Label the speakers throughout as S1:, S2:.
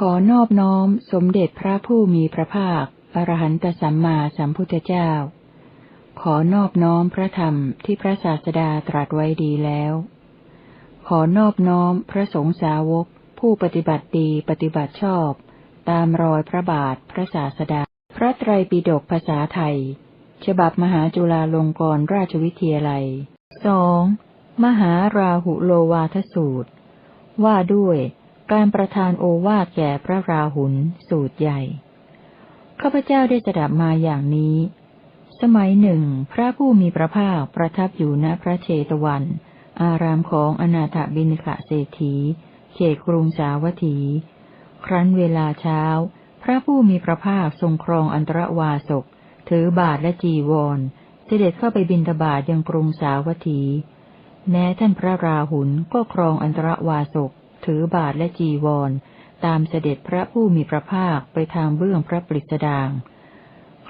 S1: ขอนอบน้อมสมเด็จพระผู้มีพระภาค อรหันตสัมมาสัมพุทธเจ้า ขอนอบน้อมพระธรรมที่พระศาสดาตรัสไว้ดีแล้ว ขอนอบน้อมพระสงฆ์สาวก ผู้ปฏิบัติดีปฏิบัติชอบ ตามรอยพระบาทพระศาสดา พระไตรปิฎกภาษาไทย ฉบับมหาจุฬาลงกรณราชวิทยาลัยสองมหาราหุโลวาทสูตร ว่าด้วย การประทานโอวาทแก่พระราหุล สูตรใหญ่ ข้าพเจ้าได้สดับมาอย่างนี้ สมัยหนึ่ง พระผู้มีพระภาคประทับอยู่ณพระเชตวัน อารามของอนาถบิณฑะเศรษฐี เขตกรุงสาวัตถี ครั้นเวลาเช้า พระผู้มีพระภาคทรงครองอันตรวาสก ถือบาทและจีวร เสด็จเข้าไปบินทบาทยังกรุงสาวัตถี แม้ท่านพระราหุลก็ครองอันตรวาสก ถือบาทและจีวร ตามเสด็จพระผู้มีพระภาคไปทางเบื้องพระปริสดาง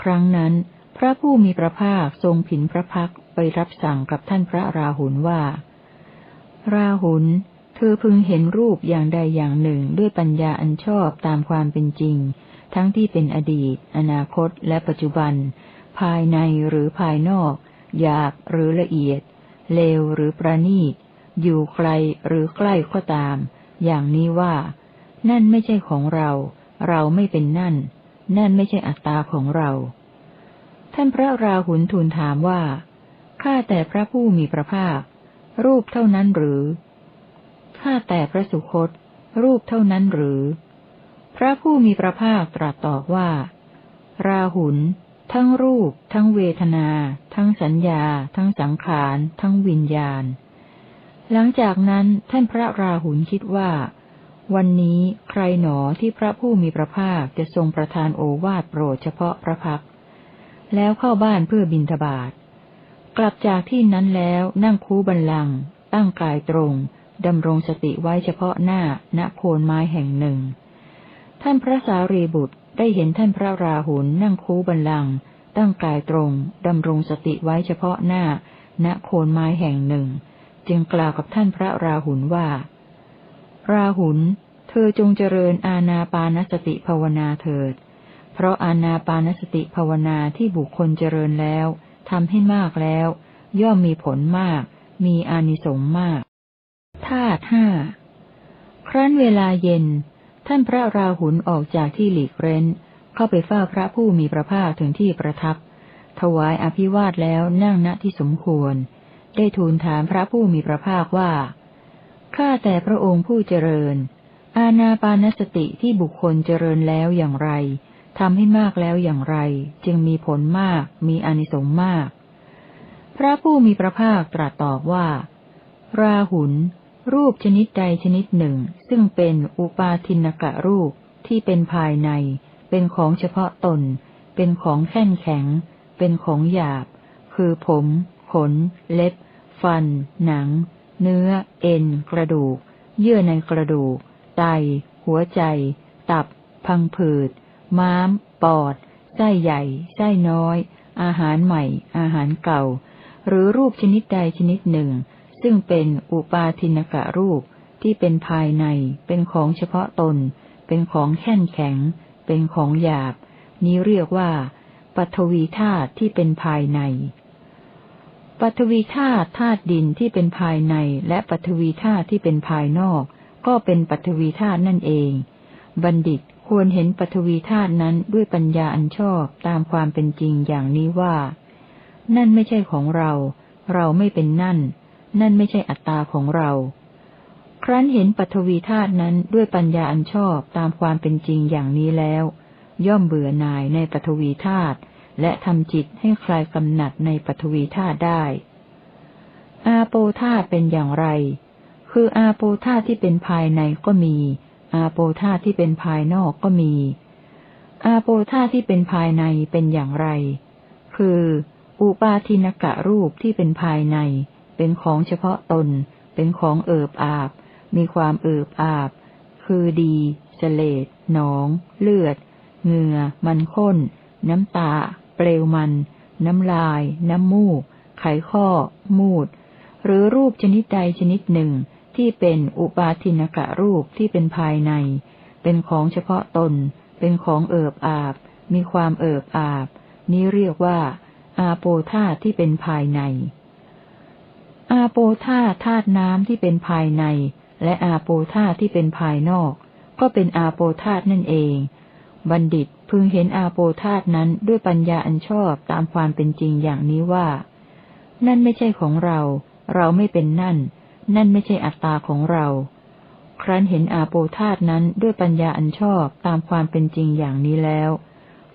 S1: ครั้งนั้น พระผู้มีพระภาคทรงผินพระพักไปรับสั่งกับท่านพระราหุลว่า ราหุล เธอพึงเห็นรูปอย่างใดอย่างหนึ่งด้วยปัญญาอันชอบตามความเป็นจริง ทั้งที่เป็นอดีต อนาคต และปัจจุบัน ภายในหรือภายนอก หยาบหรือละเอียด เลวหรือประณีตอยู่ไกลหรือใกล้ก็ตาม อย่างนี้ว่า นั่นไม่ใช่ของเรา เราไม่เป็นนั่น นั่นไม่ใช่อัตตาของเรา ท่านพระราหุลทูลถามว่า ข้าแต่พระผู้มีพระภาค รูปเท่านั้นหรือ ข้าแต่พระสุคต รูปเท่านั้นหรือ พระผู้มีพระภาคตรัสตอบว่า ราหุลทั้งรูป ทั้งเวทนา ทั้งสัญญา ทั้งสังขาร ทั้งวิญญาณ หลังจากนั้นท่านพระราหุลคิดว่า วันนี้ใครหนอที่พระผู้มีพระภาคจะทรงประทานโอวาทโปรดเฉพาะพระพัก แล้วเข้าบ้านเพื่อบินทบาทกลับจากที่นั้นแล้วนั่งคูบันลัง ตั้งกายตรงดำรงสติไว้เฉพาะหน้าณโคนไม้แห่งหนึ่ง ท่านพระสารีบุตรได้เห็นท่านพระราหุลนั่งคูบันลัง ตั้งกายตรงดำรงสติไว้เฉพาะหน้าณโคนไม้แห่งหนึ่ง จึงกล่าวกับท่านพระราหุลว่า ราหุล เธอจงเจริญอาณาปานสติภาวนาเถิด เพราะอาณาปานสติภาวนาที่บุคคลเจริญแล้วทำให้มากแล้ว ย่อมมีผลมาก มีอานิสงส์มากธาตุห้าครั้นเวลาเย็น ท่านพระราหุลออกจากที่หลีกเร้น เข้าไปเฝ้าพระผู้มีพระภาคถึงที่ประทับ ถวายอภิวาทแล้วนั่งณที่สมควร ได้ทูลถามพระผู้มีพระภาคว่า ข้าแต่พระองค์ผู้เจริญ อาณาปานสติที่บุคคลเจริญแล้วอย่างไร ทำให้มากแล้วอย่างไร จึงมีผลมาก มีอนิสงส์มาก พระผู้มีพระภาคตรัสตอบว่า ราหุลรูปชนิดใดชนิดหนึ่ง ซึ่งเป็นอุปาทินกะรูปที่เป็นภายใน เป็นของเฉพาะตน เป็นของแข็งแข็ง เป็นของหยาบ คือผม ขน เล็บ ฟัน หนัง เนื้อ เอ็น กระดูก เยื่อในกระดูก ไต หัวใจ ตับ พังผืด ม้าม ปอด ไส้ใหญ่ ไส้น้อย อาหารใหม่ อาหารเก่า หรือรูปชนิดใดชนิดหนึ่ง ซึ่งเป็นอุปาทินกะรูปที่เป็นภายใน เป็นของเฉพาะตน เป็นของแข็งแข็ง เป็นของหยาบ นี้เรียกว่า ปัทวีธาตุที่เป็นภายใน ปัทวีธาตุธาตุดินที่เป็นภายในและปัทวีธาตุที่เป็นภายนอก ก็เป็นปัทวีธาตุนั่นเอง บัณฑิตควรเห็นปัทวีธาตุนั้นด้วยปัญญาอันชอบตามความเป็นจริงอย่างนี้ว่า นั่นไม่ใช่ของเรา เราไม่เป็นนั่น นั่นไม่ใช่อัตตาของเรา ครั้นเห็นปัทวีธาตุนั้นด้วยปัญญาอันชอบตามความเป็นจริงอย่างนี้แล้ว ย่อมเบื่อหน่ายในปัทวีธาตุ และทำจิตให้คลายกำหนัดในปฐวีธาตุได้ อาโปธาเป็นอย่างไร คืออาโปธาที่เป็นภายในก็มี อาโปธาที่เป็นภายนอกก็มี อาโปธาที่เป็นภายในเป็นอย่างไร คือ อุปาทินกะรูปที่เป็นภายใน เป็นของเฉพาะตน เป็นของเอิบอาบ มีความเอิบอาบ คือดีเสลดหนอง เลือด เหงื่อ มันข้น น้ำตา เปลวมัน น้ำลาย น้ำมูก ไขข้อ มูด หรือรูปชนิดใดชนิดหนึ่งที่เป็นอุปาทินกะรูปที่เป็นภายใน เป็นของเฉพาะตน เป็นของเอิบอาบ มีความเอิบอาบ นี้เรียกว่า อาโปธาที่เป็นภายใน อาโปธาธาตุน้ำที่เป็นภายใน และอาโปธาที่เป็นภายนอก ก็เป็นอาโปธาตนั่นเอง บัณฑิตพึงเห็นอาโปธาตนั้นด้วยปัญญาอันชอบตามความเป็นจริงอย่างนี้ว่า นั่นไม่ใช่ของเรา เราไม่เป็นนั่น นั่นไม่ใช่อัตตาของเรา ครั้นเห็นอาโปธาตนั้นด้วยปัญญาอันชอบตามความเป็นจริงอย่างนี้แล้ว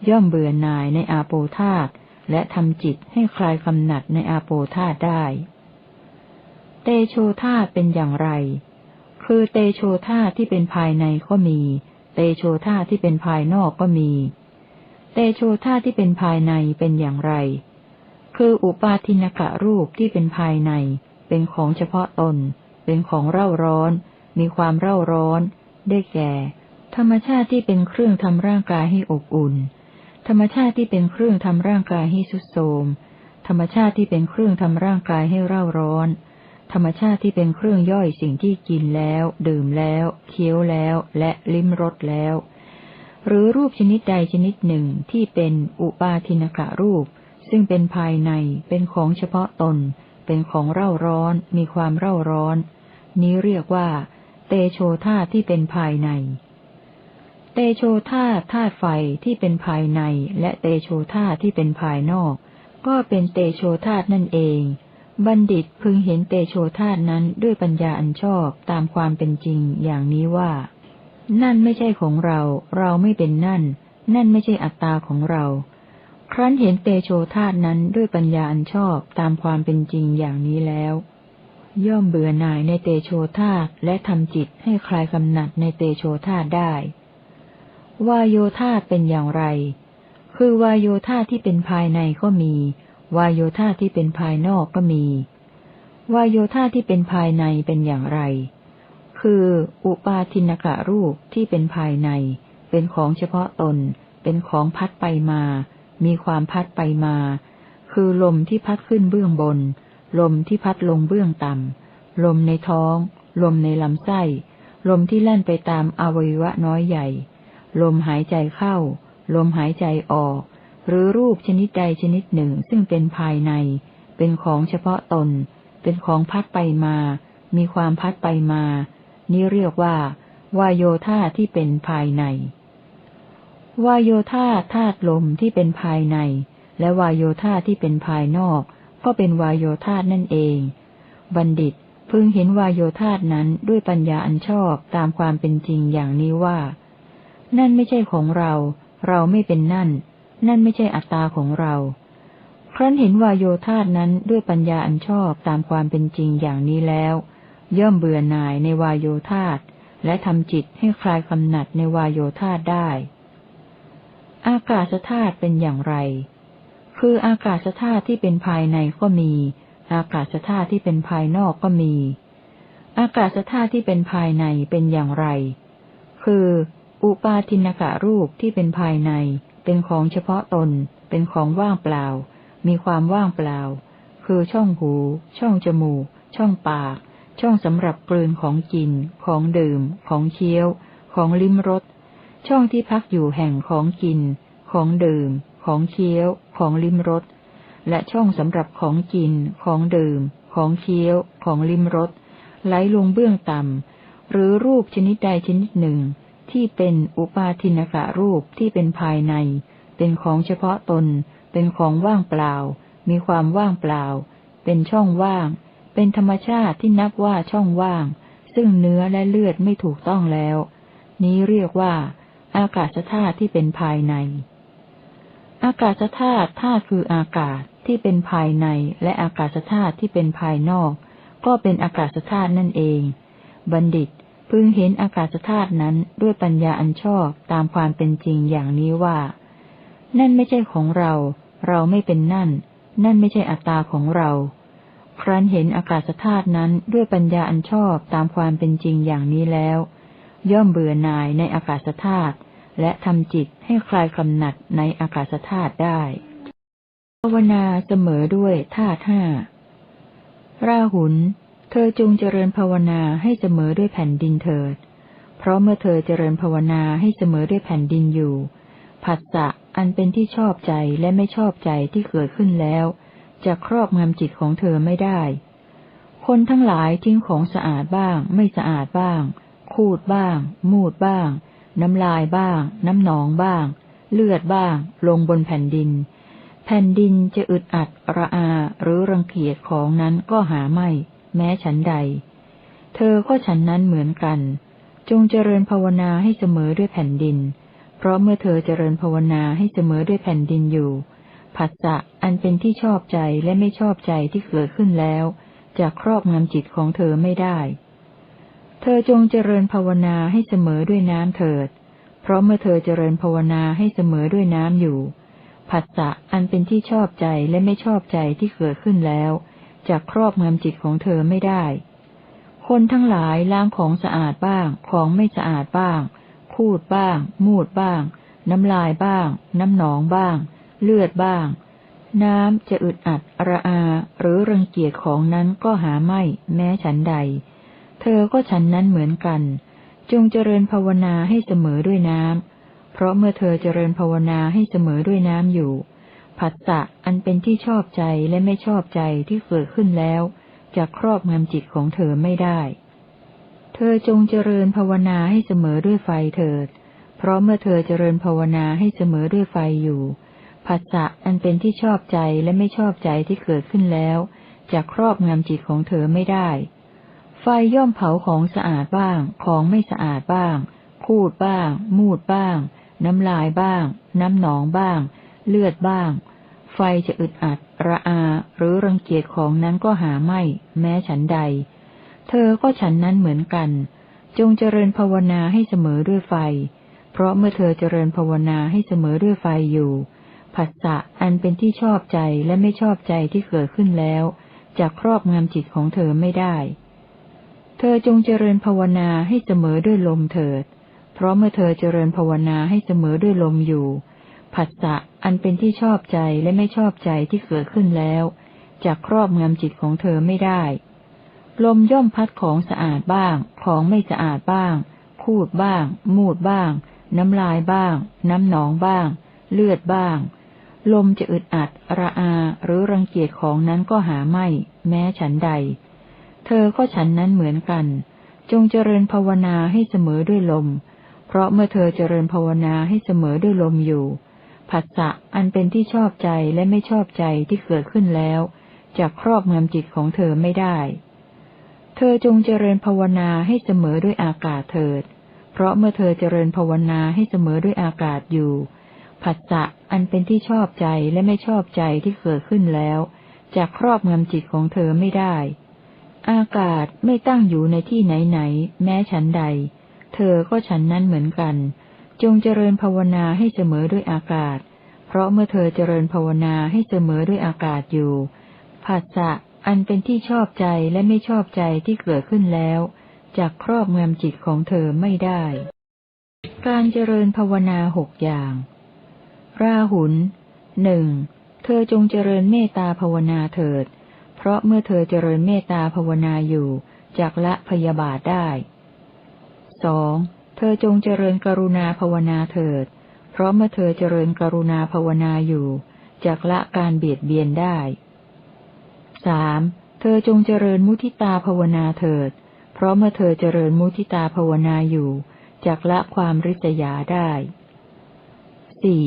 S1: ย่อมเบื่อหน่ายในอาโปธาตและทำจิตให้คลายกำหนัดในอาโปธาตได้ เตโชธาตเป็นอย่างไร คือเตโชธาตที่เป็นภายในก็มี เตโชธาที่เป็นภายนอกก็มี เตโชธาที่เป็นภายในเป็นอย่างไร คืออุปาทินกะรูปที่เป็นภายใน เป็นของเฉพาะตน เป็นของเร่าร้อน มีความเร่าร้อน ได้แก่ ธรรมชาติที่เป็นเครื่องทำร่างกายให้อบอุ่น ธรรมชาติที่เป็นเครื่องทำร่างกายให้สุดโทมธรรมชาติที่เป็นเครื่องทำร่างกายให้เร่าร้อน ธรรมชาติที่เป็นเครื่องย่อยสิ่งที่กินแล้ว ดื่มแล้ว เคี้ยวแล้ว และลิ้มรสแล้ว หรือรูปชนิดใดชนิดหนึ่งที่เป็นอุปาทินกะรูป ซึ่งเป็นภายในเป็นของเฉพาะตน เป็นของเร่าร้อน มีความเร่าร้อน นี้เรียกว่า เตโชธาที่เป็นภายใน เตโชธาธาตุไฟที่เป็นภายใน และเตโชธาที่เป็นภายนอก ก็เป็นเตโชธาตนั่นเอง บัณฑิตพึงเห็นเตโชธาตนั้นด้วยปัญญาอันชอบตามความเป็นจริงอย่างนี้ว่า นั่นไม่ใช่ของเรา เราไม่เป็นนั่น นั่นไม่ใช่อัตตาของเรา ครั้นเห็นเตโชธาตนั้นด้วยปัญญาอันชอบตามความเป็นจริงอย่างนี้แล้ว ย่อมเบื่อหน่ายในเตโชธาตและทำจิตให้คลายกำหนัดในเตโชธาตได้ วายโยธาตเป็นอย่างไร คือวายโยธาตที่เป็นภายในก็มี วายโยธาที่เป็นภายนอกก็มี วายโยธาที่เป็นภายในเป็นอย่างไร คือ อุปาทินกะรูปที่เป็นภายใน เป็นของเฉพาะตน เป็นของพัดไปมา มีความพัดไปมา คือลมที่พัดขึ้นเบื้องบน ลมที่พัดลงเบื้องต่ำ ลมในท้อง ลมในลำไส้ ลมที่แล่นไปตามอวัยวะน้อยใหญ่ ลมหายใจเข้า ลมหายใจออก หรือรูปชนิดใดชนิดหนึ่งซึ่งเป็นภายใน เป็นของเฉพาะตน เป็นของพัดไปมา มีความพัดไปมา นี่เรียกว่าวายโยธาที่เป็นภายใน วายโยธาธาตุลมที่เป็นภายใน และวายโยธาที่เป็นภายนอก ก็เป็นวายโยธานั่นเอง บัณฑิตพึงเห็นวายโยธานั้นด้วยปัญญาอันชอบตามความเป็นจริงอย่างนี้ว่า นั่นไม่ใช่ของเรา เราไม่เป็นนั่น นั่นไม่ใช่อัตตาของเรา ครั้นเห็นวายโยธานั้นด้วยปัญญาอันชอบตามความเป็นจริงอย่างนี้แล้ว ย่อมเบื่อหน่ายในวายโยธาและทำจิตให้คลายกำหนัดในวายโยธาได้ อากาศธาตุเป็นอย่างไร คืออากาศธาตุที่เป็นภายในก็มี อากาศธาตุที่เป็นภายนอกก็มี อากาศธาตุที่เป็นภายในเป็นอย่างไร คือ อุปาทินกะรูปที่เป็นภายใน เป็นของเฉพาะตน เป็นของว่างเปล่า มีความว่างเปล่า คือช่องหู ช่องจมูก ช่องปาก ช่องสำหรับกลืนของกิน ของดื่ม ของเคี้ยว ของลิ้มรส ช่องที่พักอยู่แห่งของกิน ของดื่ม ของเคี้ยว ของลิ้มรส และช่องสำหรับของกิน ของดื่ม ของเคี้ยว ของลิ้มรส ไหลลงเบื้องต่ำ หรือรูปชนิดใดชนิดหนึ่ง ที่เป็นอุปาทินกะรูปที่เป็นภายใน เป็นของเฉพาะตน เป็นของว่างเปล่า มีความว่างเปล่า เป็นช่องว่าง เป็นธรรมชาติที่นับว่าช่องว่าง ซึ่งเนื้อและเลือดไม่ถูกต้องแล้ว นี้เรียกว่า อากาศธาตุที่เป็นภายใน อากาศธาตุธาตุคืออากาศที่เป็นภายในและอากาศธาตุที่เป็นภายนอก ก็เป็นอากาศธาตุนั่นเอง บัณฑิต พึงเห็นอากาศธาตุนั้นด้วยปัญญาอันชอบตามความเป็นจริงอย่างนี้ว่า นั่นไม่ใช่ของเรา เราไม่เป็นนั่น นั่นไม่ใช่อัตตาของเรา ครั้นเห็นอากาศธาตุนั้นด้วยปัญญาอันชอบตามความเป็นจริงอย่างนี้แล้ว ย่อมเบื่อหน่ายในอากาศธาตุและทำจิตให้คลายกำหนัดในอากาศธาตุได้ภาวนาเสมอด้วยธาตุห้าราหุล เธอจงเจริญภาวนาให้เสมอด้วยแผ่นดินเถิด เพราะเมื่อเธอเจริญภาวนาให้เสมอด้วยแผ่นดินอยู่ ผัสสะอันเป็นที่ชอบใจและไม่ชอบใจที่เกิดขึ้นแล้ว จะครอบงำจิตของเธอไม่ได้ คนทั้งหลายทิ้งของสะอาดบ้าง ไม่สะอาดบ้าง คูดบ้าง มูดบ้าง น้ำลายบ้าง น้ำหนองบ้าง เลือดบ้าง ลงบนแผ่นดิน แผ่นดินจะอึดอัดระอาหรือรังเกียจของนั้นก็หาไม่ แม้ฉันใด เธอก็ฉันนั้นเหมือนกัน จงเจริญภาวนาให้เสมอด้วยแผ่นดิน เพราะเมื่อเธอเจริญภาวนาให้เสมอด้วยแผ่นดินอยู่ผัสสะอันเป็นที่ชอบใจและไม่ชอบใจที่เกิดขึ้นแล้วจะครอบงำจิตของเธอไม่ได้ เธอจงเจริญภาวนาให้เสมอด้วยน้ำเถิด เพราะเมื่อเธอเจริญภาวนาให้เสมอด้วยน้ำอยู่ผัสสะอันเป็นที่ชอบใจและไม่ชอบใจที่เกิดขึ้นแล้ว จะครอบงำจิตของเธอไม่ได้ คนทั้งหลายล้างของสะอาดบ้าง ของไม่สะอาดบ้างคูดบ้าง มูดบ้าง น้ำลายบ้าง น้ำหนองบ้าง เลือดบ้าง น้ำจะอึดอัดระอา หรือรังเกียจของนั้นก็หาไม่ แม้ฉันใด เธอก็ฉันนั้นเหมือนกัน จงเจริญภาวนาให้เสมอด้วยน้ำเพราะเมื่อเธอเจริญภาวนาให้เสมอด้วยน้ำอยู่ ผัสสะอันเป็นที่ชอบใจและไม่ชอบใจที่เกิดขึ้นแล้วจะครอบงำจิตของเธอไม่ได้ เธอจงเจริญภาวนาให้เสมอด้วยไฟเถิด เพราะเมื่อเธอเจริญภาวนาให้เสมอด้วยไฟอยู่ผัสสะอันเป็นที่ชอบใจและไม่ชอบใจที่เกิดขึ้นแล้วจะครอบงำจิตของเธอไม่ได้ ไฟย่อมเผาของสะอาดบ้าง ของไม่สะอาดบ้าง พูดบ้าง มูดบ้าง น้ำลายบ้าง น้ำหนองบ้าง เลือดบ้าง ไฟจะอึดอัด ระอา หรือรังเกียจของนั้นก็หาไม่ แม้ฉันใด เธอก็ฉันนั้นเหมือนกัน จงเจริญภาวนาให้เสมอด้วยไฟ เพราะเมื่อเธอเจริญภาวนาให้เสมอด้วยไฟอยู่ผัสสะอันเป็นที่ชอบใจและไม่ชอบใจที่เกิดขึ้นแล้วจะครอบงำจิตของเธอไม่ได้ เธอจงเจริญภาวนาให้เสมอด้วยลมเถิด เพราะเมื่อเธอเจริญภาวนาให้เสมอด้วยลมอยู่ผัสสะ อันเป็นที่ชอบใจและไม่ชอบใจที่เกิดขึ้นแล้วจะครอบงำจิตของเธอไม่ได้ ลมย่อมพัดของสะอาดบ้าง ของไม่สะอาดบ้าง คูดบ้าง มูดบ้าง น้ำลายบ้าง น้ำหนองบ้าง เลือดบ้าง ลมจะอึดอัด ระอาหรือรังเกียจของนั้นก็หาไม่ แม้ฉันใด เธอก็ฉันนั้นเหมือนกัน จงเจริญภาวนาให้เสมอด้วยลม เพราะเมื่อเธอเจริญภาวนาให้เสมอด้วยลมอยู่ ผัสสะอันเป็นที่ชอบใจและไม่ชอบใจที่เกิดขึ้นแล้วจะครอบงำจิตของเธอไม่ได้ เธอจงเจริญภาวนาให้เสมอด้วยอากาศเถิด เพราะเมื่อเธอเจริญภาวนาให้เสมอด้วยอากาศอยู่ ผัสสะอันเป็นที่ชอบใจและไม่ชอบใจที่เกิดขึ้นแล้วจะครอบงำจิตของเธอไม่ได้ อากาศไม่ตั้งอยู่ในที่ไหนๆแม้ฉันใด เธอก็ฉันนั้นเหมือนกัน จงเจริญภาวนาให้เสมอด้วยอากาศ เพราะเมื่อเธอเจริญภาวนาให้เสมอด้วยอากาศอยู่ผัสสะอันเป็นที่ชอบใจและไม่ชอบใจที่เกิดขึ้นแล้วจะครอบงำจิตของเธอไม่ได้ การเจริญภาวนาหกอย่าง ราหุลหนึ่งเธอจงเจริญเมตตาภาวนาเถิด เพราะเมื่อเธอเจริญเมตตาภาวนาอยู่จากละพยาบาทได้สอง ธอจงเจริญกรุณาภาวนาเถิด เพราะเมื่อเธอเจริญกรุณาภาวนาอยู่จากละการเบียดเบียนได้สามเธอจงเจริญมุทิตาภาวนาเถิด เพราะเมื่อเธอเจริญมุทิตาภาวนาอยู่จากละความริษยาได้สี่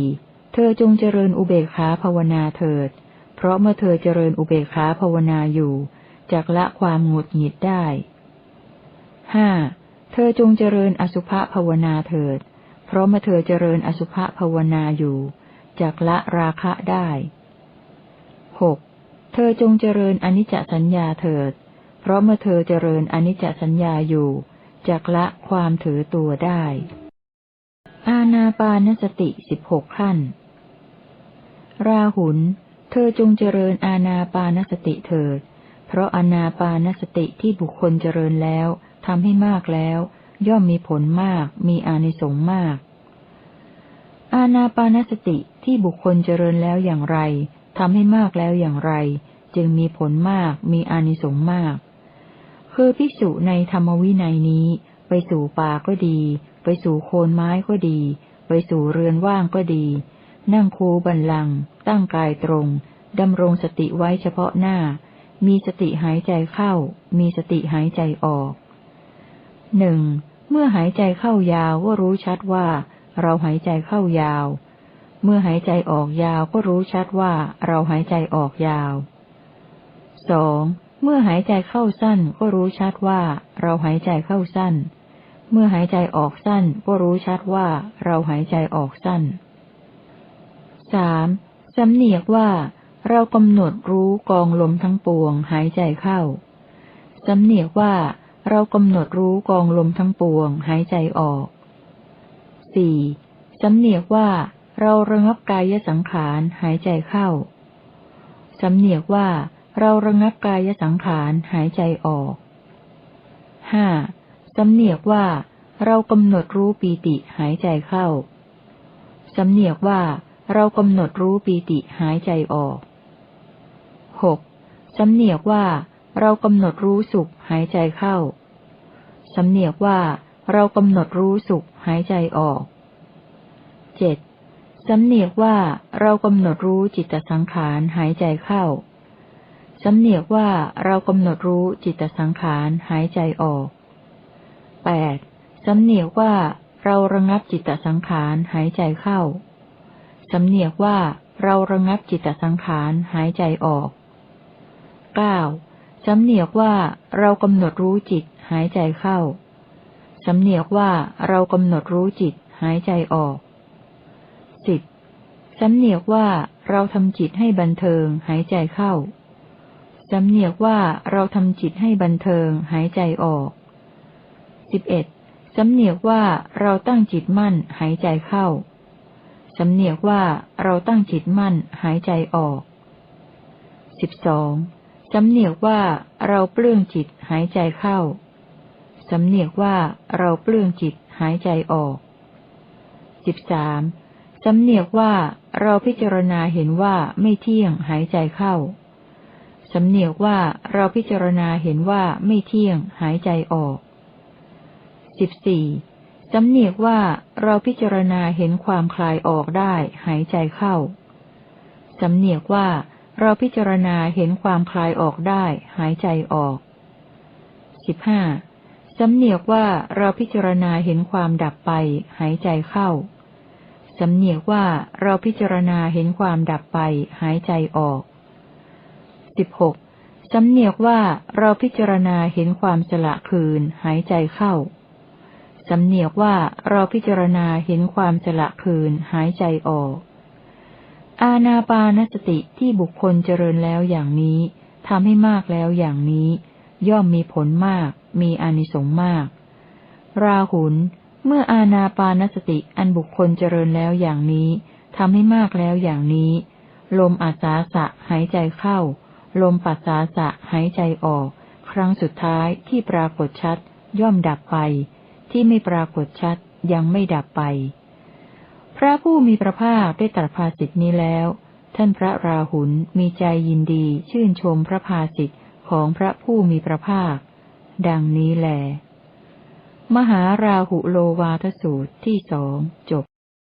S1: เธอจงเจริญอุเบกขาภาวนาเถิด เพราะเมื่อเธอเจริญอุเบกขาภาวนาอยู่จากละความหงุดหงิดได้ห้า เธอจงเจริญอสุภะภาวนาเถิด เพราะเมื่อเธอเจริญอสุภะภาวนาอยู่จากละราคะได้หกเธอจงเจริญอนิจจสัญญาเถิด เพราะเมื่อเธอเจริญอนิจจสัญญาอยู่จากละความถือตัวได้ อาณาปานสติสิบหกขั้น ราหุล เธอจงเจริญอาณาปานสติเถิด เพราะอาณาปานสติที่บุคคลเจริญแล้ว ทำให้มากแล้ว ย่อมมีผลมาก มีอานิสงส์มาก อาณาปานสติที่บุคคลเจริญแล้วอย่างไรทำให้มากแล้วอย่างไร จึงมีผลมาก มีอานิสงส์มาก คือภิกษุในธรรมวินัยนี้ ไปสู่ป่าก็ดี ไปสู่โคนไม้ก็ดี ไปสู่เรือนว่างก็ดี นั่งคูบันลัง ตั้งกายตรงดำรงสติไว้เฉพาะหน้า มีสติหายใจเข้า มีสติหายใจออก หนึ่งเมื่อหายใจเข้ายาวก็รู้ชัดว่า เราหายใจเข้ายาว เมื่อหายใจออกยาวก็รู้ชัดว่า เราหายใจออกยาวสองเมื่อหายใจเข้าสั้นก็รู้ชัดว่า เราหายใจเข้าสั้น เมื่อหายใจออกสั้นก็รู้ชัดว่า เราหายใจออกสั้นสามสำเนียกว่า เรากำหนดรู้กองลมทั้งปวง หายใจเข้าสำเนียกว่า เรากำหนดรู้กองลมทั้งปวง หายใจออกสี่สำเนียกว่าเราระงับกายสังขารหายใจเข้า สำเนียกว่าเราระงับกายสังขารหายใจออกห้าสำเนียกว่าเรากำหนดรู้ปีติหายใจเข้า สำเนียกว่าเรากำหนดรู้ปีติหายใจออกหกสำเนียกว่า เรากำหนดรู้สุขหายใจเข้า สำเนียกว่า เรากำหนดรู้สุขหายใจออกเจ็ดสำเนียกว่าเรากำหนดรู้จิตสังขารหายใจเข้า สำเนียกว่าเรากำหนดรู้จิตสังขารหายใจออกแปดสำเนียกว่าเราระงับจิตสังขารหายใจเข้า สำเนียกว่าเราระงับจิตสังขารหายใจออกเก้า สำเนียกว่าเรากำหนดรู้จิตหายใจเข้า สำเนียกว่าเรากำหนดรู้จิตหายใจออกสิบสำเนียกว่าเราทำจิตให้บันเทิงหายใจเข้า สำเนียกว่าเราทำจิตให้บันเทิงหายใจออกสิบเอ็ดสำเนียกว่าเราตั้งจิตมั่นหายใจเข้า สำเนียกว่าเราตั้งจิตมั่นหายใจออกสิบสอง สำเนียกว่าเราเปลื้องจิตหายใจเข้า สำเนียกว่าเราเปลื้องจิตหายใจออกสิบสามสำเนียกว่าเราพิจารณาเห็นว่าไม่เที่ยงหายใจเข้า สำเนียกว่าเราพิจารณาเห็นว่าไม่เที่ยงหายใจออกสิบสี่สำเนียกว่าเราพิจารณาเห็นความคลายออกได้หายใจเข้า สำเนียกว่า เราพิจารณาเห็นความคลายออกได้ หายใจออกสิบห้าสำเนียกว่าเราพิจารณาเห็นความดับไป หายใจเข้า สำเนียกว่าเราพิจารณาเห็นความดับไป หายใจออกสิบหกสำเนียกว่าเราพิจารณาเห็นความสละคืน หายใจเข้า สำเนียกว่าเราพิจารณาเห็นความสละคืน หายใจออก อาณาปานสติที่บุคคลเจริญแล้วอย่างนี้ทำให้มากแล้วอย่างนี้ ย่อมมีผลมาก มีอานิสงส์มาก ราหุล เมื่ออาณาปานสติอันบุคคลเจริญแล้วอย่างนี้ทำให้มากแล้วอย่างนี้ ลมอาสาสะหายใจเข้า ลมปัสสาสะหายใจออก ครั้งสุดท้ายที่ปรากฏชัด ย่อมดับไป ที่ไม่ปรากฏชัดยังไม่ดับไป ระผู้มีพระภาคได้ตรัสภาสิทธินี้แล้ว ท่านพระราหุลมีใจยินดีชื่นชมพระภาสิทธิของพระผู้มีพระภาค ดังนี้แลมหาราหุโลวาทสูตรที่สองจบ